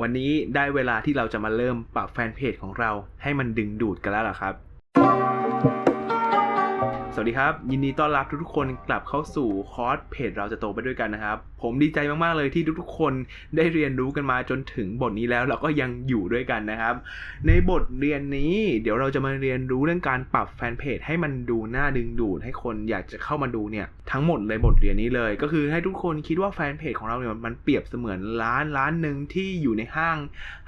วันนี้ได้เวลาที่เราจะมาเริ่มปรับแฟนเพจของเราให้มันดึงดูดกันแล้วล่ะครับ สวัสดีครับ ยินดีต้อนรับทุกๆคนกลับเข้าสู่คอร์สเพจเราจะโตไปด้วยกันนะครับ ผมดีใจมากๆเลยที่ทุกๆคนได้เรียนรู้กันมาจนถึงบทนี้แล้วเราก็ยังอยู่ด้วยกันนะครับ ในบทเรียนนี้เดี๋ยวเราจะมาเรียนรู้เรื่องการปรับแฟนเพจให้มันดูน่าดึงดูดให้คนอยากจะเข้ามาดูเนี่ย ทั้งหมดเลยบทเรียนนี้เลย ก็คือให้ทุกคนคิดว่าแฟนเพจของเราเนี่ยมันเปรียบเสมือนร้านร้านหนึ่งที่อยู่ในห้าง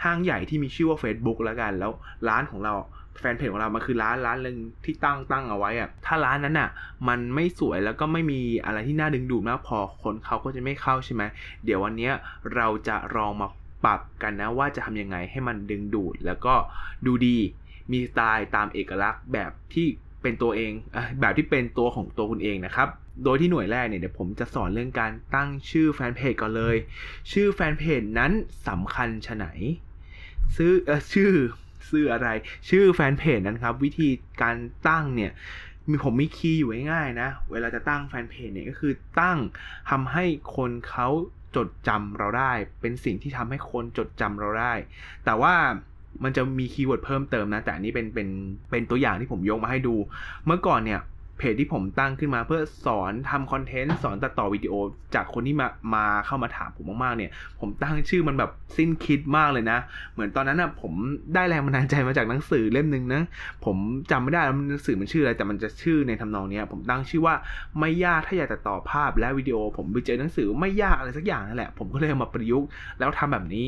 ห้างใหญ่ที่มีชื่อว่า Facebook แล้วกัน แล้วร้านของเราแฟนเพจของเรา มันคือร้านร้านหนึ่งที่ตั้งตั้งเอาไว้อะถ้าร้านนั้นอะมันไม่สวยแล้วก็ไม่มีอะไรที่น่าดึงดูดมากพอคนเขาก็จะไม่เข้าใช่ไหมเดี๋ยววันนี้เราจะลองมาปรับกันนะว่าจะทำยังไงให้มันดึงดูด แล้วก็ดูดีมีสไตล์ตามเอกลักษณ์แบบที่ เป็นตัวเองอแบบที่เป็นตัวของตัวคุณเองนะครับ โดยที่หน่วยแรกเนี่ยเดี๋ยวผมจะสอนเรื่องการตั้งชื่อแฟนเพจก่อนเลย ชื่อแฟนเพจนั้นสำคัญชะไหน ซื้ออชื่อชื่ออะไร ชื่อแฟนเพจนั้นครับ วิธีการตั้งเนี่ยมีผมมีคีย์อยู่ง่ายๆนะ เวลาจะตั้งแฟนเพจเนี่ยก็คือตั้งทำให้คนเขาจดจำเราได้ เป็นสิ่งที่ทำให้คนจดจำเราได้ แต่ว่า มันจะมีคีย์เวิร์ดเพิ่มเติมนะ แต่อันนี้เป็นเป็นเป็นตัวอย่างที่ผมยกมาให้ดู เมื่อก่อนเนี่ยเพจที่ผมตั้งขึ้นมาเพื่อสอนทำคอนเทนต์สอนตัดต่อวิดีโอจากคนที่มามาเข้ามาถามผมมากๆเนี่ย ผมตั้งชื่อมันแบบสิ้นคิดมากเลยนะ เหมือนตอนนั้นอะผมได้แรงบันดาลใจมาจากหนังสือเล่มหนึ่งนะ ผมจำไม่ได้แล้วหนังสือมันชื่ออะไรแต่มันจะชื่อในทำนองเนี้ยผมตั้งชื่อว่าไม่ยากถ้าอยากจะต่อภาพและวิดีโอ ผมไปเจอหนังสือไม่ยากอะไรสักอย่างนั่นแหละผมก็เลยเอามาประยุกต์แล้วทำแบบนี้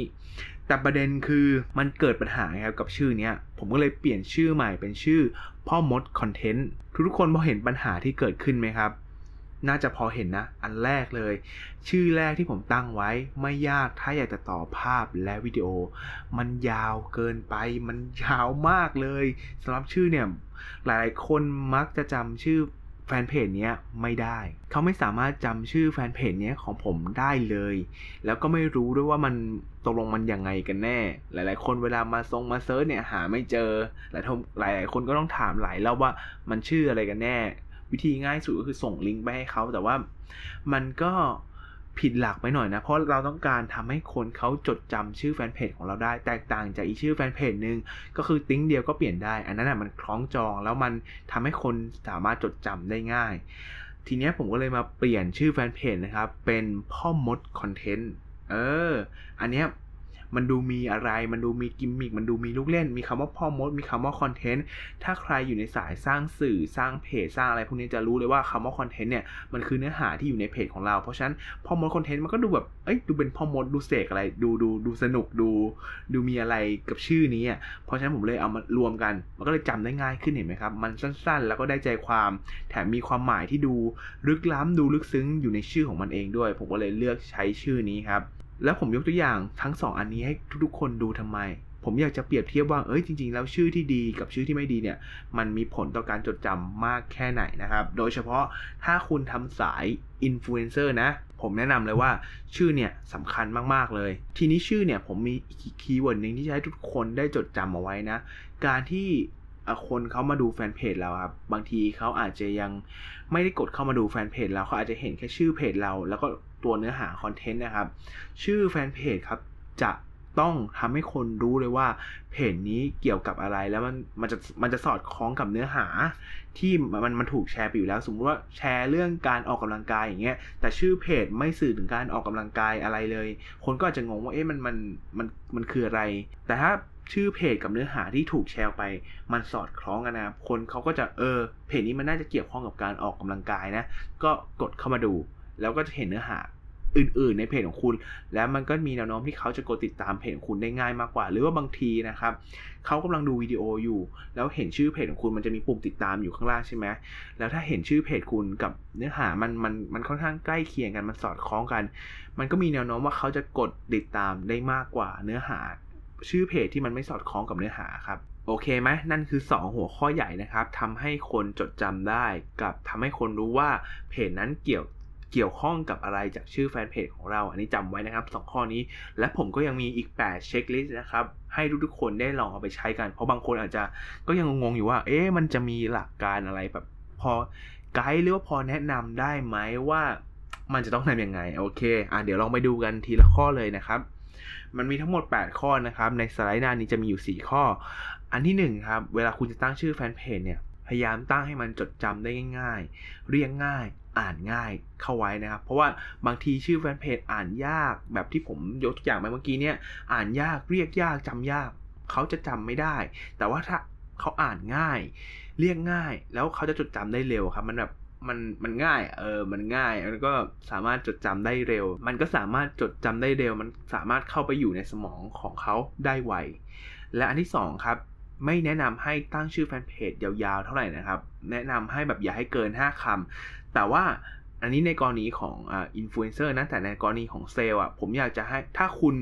แต่ประเด็นคือมันเกิดปัญหาครับกับชื่อเนี้ยผมก็เลยเปลี่ยนชื่อใหม่เป็นชื่อพ่อมดคอนเทนต์ทุกคนพอเห็นปัญหาที่เกิดขึ้นไหมครับ น่าจะพอเห็นนะ อันแรกเลย ชื่อแรกที่ผมตั้งไว้ไม่ยากถ้าอยากจะต่อภาพและวิดีโอ มันยาวเกินไป มันยาวมากเลยสำหรับชื่อเนี่ยหลายๆคนมักจะจำชื่อ แฟนเพจเนี้ยไม่ได้ เขาไม่สามารถจำชื่อแฟนเพจเนี้ยของผมได้เลย แล้วก็ไม่รู้ด้วยว่ามันตกลงมันยังไงกันแน่ หลาย ๆ คนเวลามาทรงมาเซิร์ชเนี่ยหาไม่เจอ หลายหลายคนก็ต้องถามหลายรอบว่ามันชื่ออะไรกันแน่ วิธีง่ายสุดก็คือส่งลิงก์ไปให้เขาแต่ว่ามันก็ ผิดหลักไปหน่อยนะ เพราะเราต้องการทำให้คนเขาจดจำชื่อแฟนเพจของเราได้ แตกต่างจากอีกชื่อแฟนเพจหนึ่งก็คือติ้งเดียวก็เปลี่ยนได้ อันนั้นอะมันคล้องจองแล้วมันทำให้คนสามารถจดจำได้ง่าย ทีเนี้ยผมก็เลยมาเปลี่ยนชื่อแฟนเพจนะครับ เป็นพ่อมดคอนเทนต์เออ อันเนี้ย มันดูมีอะไร มันดูมีกิมมิค มันดูมีลูกเล่น มีคำว่าพ่อมด มีคำว่าคอนเทนต์ ถ้าใครอยู่ในสายสร้างสื่อ สร้างเพจ สร้างอะไรพวกนี้จะรู้เลยว่าคำว่าคอนเทนต์เนี่ย มันคือเนื้อหาที่อยู่ในเพจของเรา เพราะฉะนั้นพ่อมดคอนเทนต์มันก็ดูแบบ เอ้ย ดูเป็นพ่อมด ดูเสกอะไร ดูดูดูสนุก ดู ดูมีอะไรกับชื่อนี้อะ เพราะฉะนั้นผมเลยเอามารวมกัน มันก็เลยจำได้ง่ายขึ้นเห็นไหมครับ มันสั้น ๆ แล้วก็ได้ใจความ แถมมีความหมายที่ดูลึกล้ำดูลึกซึ้งอยู่ในชื่อของมันเองด้วย ผมก็เลยเลือกใช้ชื่อนี้ครับ แล้วผมยกตัวอย่างทั้งสองอันนี้ให้ทุกๆคนดูทำไม ผมอยากจะเปรียบเทียบว่าเอ้ยจริง ๆ แล้วชื่อที่ดีกับชื่อที่ไม่ดีเนี่ย มันมีผลต่อการจดจำมากแค่ไหนนะครับ โดยเฉพาะถ้าคุณทำสายอินฟลูเอนเซอร์นะ ผมแนะนำเลยว่าชื่อเนี่ยสำคัญมากๆเลย ทีนี้ชื่อเนี่ยผมมีคีย์เวิร์ดหนึ่งที่จะให้ทุกคนได้จดจำเอาไว้นะ การที่ คนเขามาดูแฟนเพจเราครับ บางทีเขาอาจจะยังไม่ได้กดเข้ามาดูแฟนเพจเราเขาอาจจะเห็นแค่ชื่อเพจเรา แล้วก็ตัวเนื้อหาคอนเทนต์นะครับ ชื่อแฟนเพจครับจะต้องทำให้คนรู้เลยว่าเพจนี้เกี่ยวกับอะไรแล้วมันมันจะมันจะสอดคล้องกับเนื้อหา ที่มันมันถูกแชร์ไปอยู่แล้ว สมมุติว่าแชร์เรื่องการออกกำลังกายอย่างเงี้ยแต่ชื่อเพจไม่สื่อถึงการออกกำลังกายอะไรเลย คนก็อาจจะงงว่าเอ๊ะมันมันมันมันคืออะไร แต่ถ้า ชื่อเพจกับเนื้อหาที่ถูกแชร์ไป มันสอดคล้องกันนะคนเขาก็จะเออเพจนี้มันน่าจะเกี่ยวข้องกับการออกกำลังกายนะ ก็กดเข้ามาดู แล้วก็จะเห็นเนื้อหาอื่น ๆ ในเพจของคุณ แล้วมันก็มีแนวโน้มที่เขาจะกดติดตามเพจของคุณได้ง่ายมากกว่า หรือว่าบางทีนะครับเขากำลังดูวิดีโออยู่ แล้วเห็นชื่อเพจของคุณมันจะมีปุ่มติดตามอยู่ข้างล่างใช่ไหมแล้วถ้าเห็นชื่อเพจคุณกับเนื้อหามันมันมันค่อนข้างใกล้เคียงกันมันสอดคล้องกัน มันก็มีแนวโน้มว่าเขาจะกดติดตามได้มากกว่าเนื้อหา ชื่อเพจที่มันไม่สอดคล้องกับเนื้อหาครับ โอเคไหมนั่นคือ 2 หัวข้อใหญ่นะครับทำให้คนจดจำได้ กับทำให้คนรู้ว่าเพจนั้นเกี่ยวเกี่ยวข้องกับอะไรจากชื่อแฟนเพจของเรา อันนี้จำไว้นะครับ 2 ข้อนี้ และผมก็ยังมีอีก 8 เช็คลิสต์นะครับ ให้ทุกๆคนได้ลองเอาไปใช้กัน เพราะบางคนอาจจะก็ยังงงอยู่ว่า เอ๊ะมันจะมีหลักการอะไรแบบพอไกด์หรือว่าพอแนะนำได้ไหมว่ามันจะต้องทำยังไง โอเค อะเดี๋ยวลองไปดูกันทีละข้อเลยนะครับ มันมีทั้งหมด 8 ข้อนะครับ ในสไลด์หน้านี้จะมีอยู่ 4 ข้อ อันที่1ครับ เวลาคุณจะตั้งชื่อแฟนเพจเนี่ย พยายามตั้งให้มันจดจำได้ง่าย ๆ เรียงง่าย อ่านง่ายเข้าไว้นะครับ เพราะว่าบางทีชื่อแฟนเพจอ่านยาก แบบที่ผมยกตัวอย่างไปเมื่อกี้เนี่ย อ่านยาก เรียกยากจำยาก เขาจะจำไม่ได้ แต่ว่าถ้าเขาอ่านง่าย เรียกง่าย แล้วเขาจะจดจำได้เร็วครับ มันแบบ มันมันง่ายเออมันง่ายแล้วก็สามารถจดจำได้เร็ว มันก็สามารถจดจำได้เร็ว มันสามารถเข้าไปอยู่ในสมองของเขาได้ไวและอันที่สองครับไม่แนะนำให้ตั้งชื่อแฟนเพจยาวๆเท่าไหร่นะครับ แนะนำให้แบบอย่าให้เกิน 5คำแต่ว่า อันนี้ในกรณีของอินฟลูเอนเซอร์นะแต่ในกรณีของเซลล์อะผมอยากจะให้ถ้าคุณ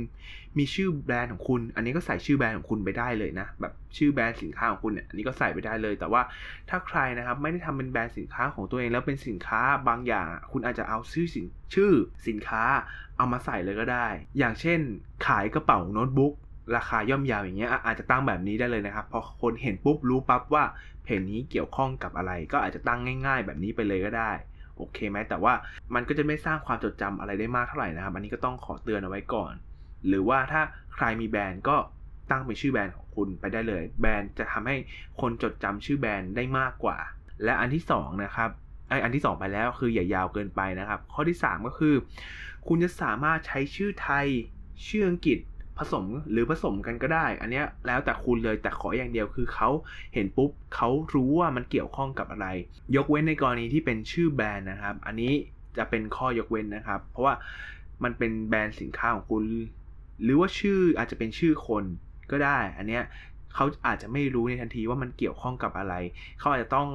มีชื่อแบรนด์ของคุณ อันนี้ก็ใส่ชื่อแบรนด์ของคุณไปได้เลยนะ แบบชื่อแบรนด์สินค้าของคุณเนี่ยอันนี้ก็ใส่ไปได้เลย แต่ว่าถ้าใครนะครับไม่ได้ทำเป็นแบรนด์สินค้าของตัวเองแล้วเป็นสินค้าบางอย่าง คุณอาจจะเอาชื่อสินชื่อสินค้าเอามาใส่เลยก็ได้ อย่างเช่น ขายกระเป๋าโน้ตบุ๊กราคาย่อมยาวอย่างเงี้ยอะอาจจะตั้งแบบนี้ได้เลยนะครับพอคนเห็นปุ๊บรู้ปั๊บว่าเพจนี้เกี่ยวข้องกับอะไร ก็อาจจะตั้งง่าย ๆ แบบนี้ไปเลยก็ได้ โอเคไหมแต่ว่ามันก็จะไม่สร้างความจดจำอะไรได้มากเท่าไหร่นะครับ อันนี้ก็ต้องขอเตือนเอาไว้ก่อน หรือว่าถ้าใครมีแบรนด์ก็ตั้งเป็นชื่อแบรนด์ของคุณไปได้เลย แบรนด์จะทำให้คนจดจำชื่อแบรนด์ได้มากกว่า และอันที่สองนะครับไออันที่สองไปแล้วคืออย่ายาวเกินไปนะครับ ข้อที่สามก็คือ คุณจะสามารถใช้ชื่อไทยชื่ออังกฤษ ผสมหรือผสมกันก็ได้ อันเนี้ยแล้วแต่คุณเลยแต่ขออย่างเดียวคือเขาเห็นปุ๊บเขารู้ว่ามันเกี่ยวข้องกับอะไร ยกเว้นในกรณีที่เป็นชื่อแบรนด์นะครับ อันนี้จะเป็นข้อยกเว้นนะครับ เพราะว่ามันเป็นแบรนด์สินค้าของคุณ หรือว่าชื่ออาจจะเป็นชื่อคนก็ได้ อันเนี้ยเขาอาจจะไม่รู้ในทันทีว่ามันเกี่ยวข้องกับอะไร เขาอาจจะต้อง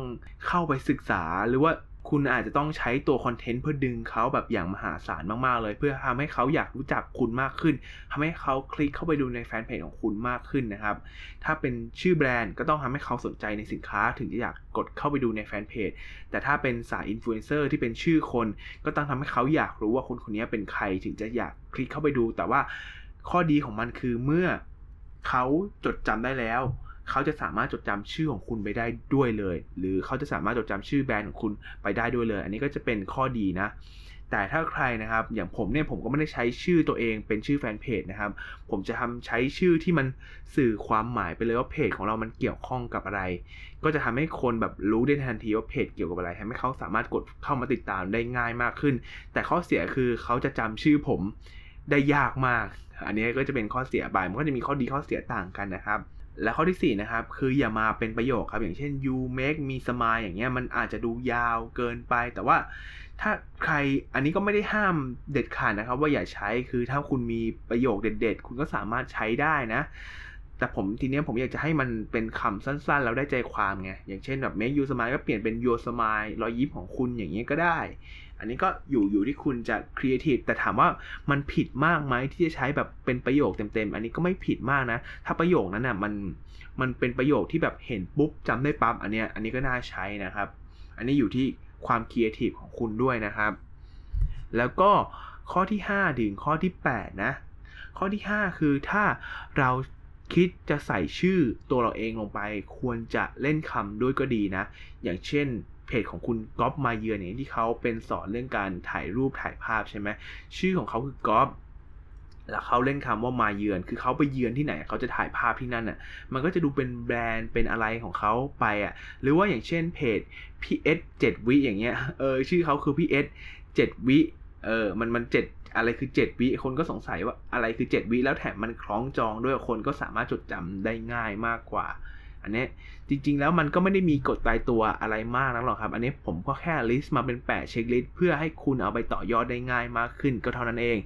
เข้าไปศึกษาหรือว่า คุณอาจจะต้องใช้ตัวคอนเทนต์เพื่อดึงเขาแบบอย่างมหาศาลมากๆเลย เพื่อทำให้เขาอยากรู้จักคุณมากขึ้นทำให้เขาคลิกเข้าไปดูในแฟนเพจของคุณมากขึ้นนะครับ ถ้าเป็นชื่อแบรนด์ก็ต้องทำให้เขาสนใจในสินค้าถึงจะอยากกดเข้าไปดูในแฟนเพจแต่ถ้าเป็นสายอินฟลูเอนเซอร์ที่เป็นชื่อคน ก็ต้องทำให้เขาอยากรู้ว่าคนคนนี้เป็นใครถึงจะอยากคลิกเข้าไปดู แต่ว่าข้อดีของมันคือเมื่อเขาจดจำได้แล้ว เขาจะสามารถจดจำชื่อของคุณไปได้ด้วยเลย หรือเขาจะสามารถจดจำชื่อแบรนด์ของคุณไปได้ด้วยเลย อันนี้ก็จะเป็นข้อดีนะ แต่ถ้าใครนะครับ อย่างผมเนี่ยผมก็ไม่ได้ใช้ชื่อตัวเองเป็นชื่อแฟนเพจนะครับ ผมจะทำใช้ชื่อที่มันสื่อความหมายไปเลยว่าเพจของเรามันเกี่ยวข้องกับอะไร ก็จะทำให้คนแบบรู้ได้ทันทีว่าเพจเกี่ยวกับอะไรทำให้เขาสามารถกดเข้ามาติดตามได้ง่ายมากขึ้น แต่ข้อเสียคือเขาจะจำชื่อผมได้ยากมาก อันนี้ก็จะเป็นข้อเสียไปมันก็จะมีข้อดีข้อเสียต่างกันนะครับ และข้อที่4นะครับคืออย่ามาเป็นประโยคครับอย่างเช่น you make me smile อย่างเงี้ยมันอาจจะดูยาวเกินไป แต่ว่าถ้าใครอันนี้ก็ไม่ได้ห้ามเด็ดขาดนะครับ ว่าอย่าใช้คือถ้าคุณมีประโยคเด็ด ๆ คุณก็สามารถใช้ได้นะ แต่ผมทีเนี้ยผมอยากจะให้มันเป็นคำสั้นๆ แล้วได้ใจความไงอย่างเช่นแบบ make you smile ก็เปลี่ยนเป็น your smile รอยยิ้มของคุณอย่างเงี้ยก็ได้ อันนี้ก็อยู่อยู่ที่คุณจะครีเอทีฟแต่ถามว่ามันผิดมากไหมที่จะใช้แบบเป็นประโยคเต็มๆ อันนี้ก็ไม่ผิดมากนะ ถ้าประโยคนั้นน่ะมันมันเป็นประโยคที่แบบเห็นปุ๊บจำได้ปั๊บอันเนี้ยอันนี้ก็น่าใช้นะครับ อันนี้อยู่ที่ความครีเอทีฟของคุณด้วยนะครับ แล้วก็ข้อที่ 5 ถึงข้อที่ 8 นะ ข้อที่ 5 คือถ้าเราคิดจะใส่ชื่อตัวเราเองลงไป ควรจะเล่นคำด้วยก็ดีนะ อย่างเช่น เพจของคุณก๊อฟมาเยือนเนี่ยที่เขาเป็นสอนเรื่องการถ่ายรูปถ่ายภาพใช่ไหมชื่อของเขาคือก๊อฟแล้วเขาเล่นคำว่ามาเยือน คือเขาไปเยือนที่ไหนเขาจะถ่ายภาพที่นั่นอะ มันก็จะดูเป็นแบรนด์เป็นอะไรของเขาไปอะ หรือว่าอย่างเช่นเพจพี่เอสเจ็ดวิอย่างเงี้ย เออชื่อเขาคือพี่เอสเจ็ดวิ เออ มันมันเจ็ดอะไรคือเจ็ดวิ คนก็สงสัยว่าอะไรคือเจ็ดวิ แล้วแถมมันคล้องจองด้วยคนก็สามารถจดจำได้ง่ายมากกว่า อันนี้จริง ๆ แล้วมันก็ไม่ได้มีกฎตายตัวอะไรมากนักหรอกครับ อันนี้ผมก็แค่ลิสต์มาเป็น8เช็คลิสต์เพื่อให้คุณเอาไปต่อยอดได้ง่ายมากขึ้นก็เท่านั้นเอง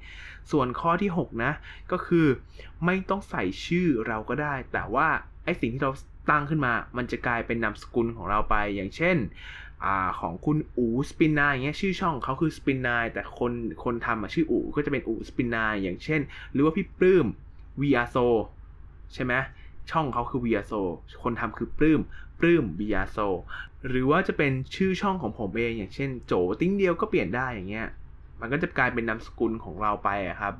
ส่วนข้อที่ 6 นะ ก็คือไม่ต้องใส่ชื่อเราก็ได้ แต่ว่าไอสิ่งที่เราตั้งขึ้นมา มันจะกลายเป็นนามสกุลของเราไปอย่างเช่นอของคุณอูสปินนายอย่างเงี้ยชื่อช่องเขาคือสปินนายแต่คนคนทำอะชื่ออูก็จะเป็นอูสปินนายอย่างเช่น หรือว่าพี่ปลื้มวีอาโซใช่ไหม ช่องเขาคือ v ี a โซคนทำคือปลื้มปลื้ม v ี a โซหรือว่าจะเป็นชื่อช่องของผมเองอย่างเช่น โจติ้งเดียวก็เปลี่ยนได้อย่างเงี้ยมันก็จะกลายเป็นนามสกุลของเราไปครับ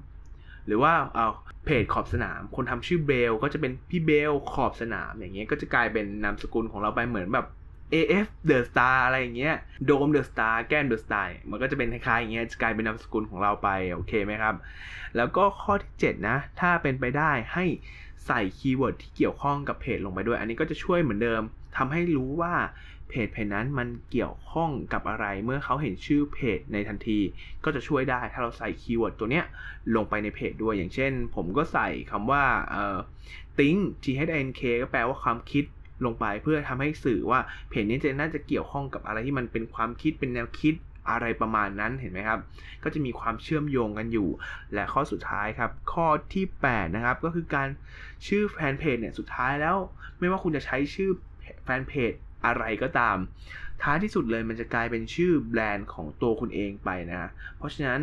หรือว่าเอาเพจขอบสนาม คนทำชื่อเบลก็จะเป็นพี่เบลขอบสนามอย่างเงี้ยก็จะกลายเป็นนามสกุลของเราไปเหมือนแบบ AF The Star อะไรอย่างเงี้ยโดม The Star แก้ม The Star มันก็จะเป็นคล้ายๆอย่างเงี้ยจะกลายเป็นนามสกุลของเราไป โอเคไหมครับ แล้วก็ข้อที่ 7 นะ ถ้าเป็นไปได้ให้ ใส่คีย์เวิร์ดที่เกี่ยวข้องกับเพจลงไปด้วย อันนี้ก็จะช่วยเหมือนเดิมทำให้รู้ว่าเพจเพจนั้นมันเกี่ยวข้องกับอะไรเมื่อเขาเห็นชื่อเพจในทันที ก็จะช่วยได้ถ้าเราใส่คีย์เวิร์ดตัวเนี้ยลงไปในเพจด้วยอย่างเช่น ผมก็ใส่คำว่าเอ่อ think t h n k ก็แปลว่าความคิดลงไปเพื่อทำให้สื่อว่าเพจนี้จะน่าจะเกี่ยวข้องกับอะไรที่มันเป็นความคิดเป็นแนวคิด อะไรประมาณนั้นเห็นไหมครับ ก็จะมีความเชื่อมโยงกันอยู่ และข้อสุดท้ายครับ ข้อที่8นะครับก็คือการชื่อแฟนเพจเนี่ยสุดท้ายแล้ว ไม่ว่าคุณจะใช้ชื่อแฟนเพจอะไรก็ตาม ท้ายที่สุดเลยมันจะกลายเป็นชื่อแบรนด์ของตัวคุณเองไปนะเพราะฉะนั้น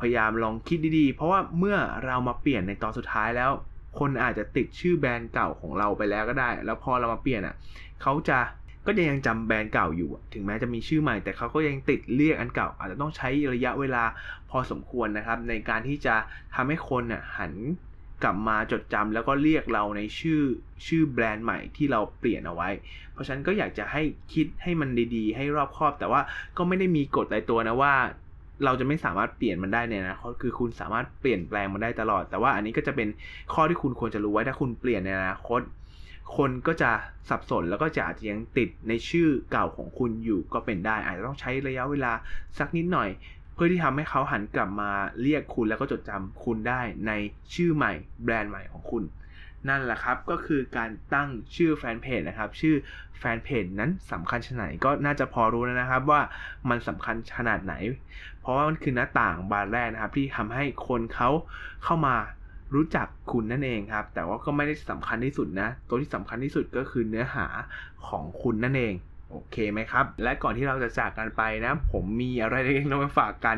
พยายามลองคิดดีๆ เพราะว่าเมื่อเรามาเปลี่ยนในตอนสุดท้ายแล้ว คนอาจจะติดชื่อแบรนด์เก่าของเราไปแล้วก็ได้ แล้วพอเรามาเปลี่ยนอะเขาจะ ก็ยังจำแบรนด์เก่าอยู่ ถึงแม้จะมีชื่อใหม่ แต่เขาก็ยังติดเรียกอันเก่า อาจจะต้องใช้ระยะเวลาพอสมควรนะครับ ในการที่จะทำให้คนน่ะหันกลับมาจดจำแล้วก็เรียกเราในชื่อชื่อแบรนด์ใหม่ที่เราเปลี่ยนเอาไว้ เพราะฉะนั้นก็อยากจะให้คิดให้มันดีๆ ให้รอบคอบ แต่ว่าก็ไม่ได้มีกฎตายตัวนะว่า เราจะไม่สามารถเปลี่ยนมันได้ในอนาคตคือคุณสามารถเปลี่ยนแปลงมันได้ตลอด แต่ว่าอันนี้ก็จะเป็นข้อที่คุณควรจะรู้ไว้ถ้าคุณเปลี่ยนในอนาคต คนก็จะสับสนแล้วก็จะอาจจะยังติดในชื่อเก่าของคุณอยู่ก็เป็นได้ อาจจะต้องใช้ระยะเวลาสักนิดหน่อย เพื่อที่ทำให้เขาหันกลับมาเรียกคุณแล้วก็จดจำคุณได้ในชื่อใหม่ แบรนด์ใหม่ของคุณ นั่นแหละครับก็คือการตั้งชื่อแฟนเพจนะครับ ชื่อแฟนเพจนั้นสำคัญขนาดไหนก็น่าจะพอรู้แล้วนะครับว่ามันสำคัญขนาดไหน เพราะว่ามันคือหน้าต่างบานแรกนะครับที่ทำให้คนเขาเข้ามา รู้จักคุณนั่นเองครับ แต่ว่าก็ไม่ได้สำคัญที่สุดนะ ตัวที่สำคัญที่สุดก็คือเนื้อหาของคุณนั่นเองโอเคไหมครับ และก่อนที่เราจะจากกันไปนะ ผมมีอะไรเล็กน้อยมาฝากกัน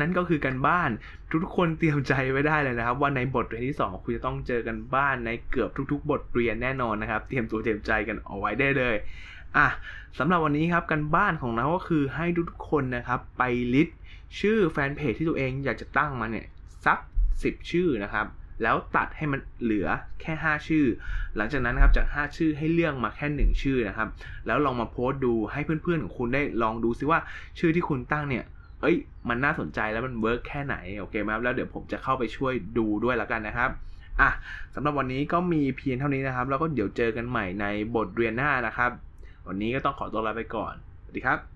นั่นก็คือกันบ้าน ทุกคนเตรียมใจไว้ได้เลยนะครับ ว่าในบทเรียนที่ 2 คุณจะต้องเจอกันบ้านในเกือบทุก ๆ บทเรียนแน่นอนนะครับ เตรียมตัวเตรียมใจกันเอาไว้ได้เลยอะสำหรับวันนี้ครับกันบ้านของเราก็คือให้ทุกๆคนนะครับ ไปลิสต์ชื่อแฟนเพจที่ตัวเองอยากจะตั้งมาเนี่ยสัก 10 ชื่อนะครับ แล้วตัดให้มันเหลือแค่ 5 ชื่อ หลังจากนั้นนะครับจาก 5 ชื่อให้เลือกมาแค่ 1 ชื่อนะครับ แล้วลองมาโพสต์ดูให้เพื่อนๆของคุณได้ลองดูซิว่าชื่อที่คุณตั้งเนี่ยเอ้ย มันน่าสนใจแล้วมันเวิร์กแค่ไหนโอเคไหมครับแล้วเดี๋ยวผมจะเข้าไปช่วยดูด้วยแล้วกันนะครับอะสำหรับวันนี้ก็มีเพียงเท่านี้นะครับ แล้วก็เดี๋ยวเจอกันใหม่ในบทเรียนหน้านะครับ วันนี้ก็ต้องขอตัวลาไปก่อนสวัสดีครับ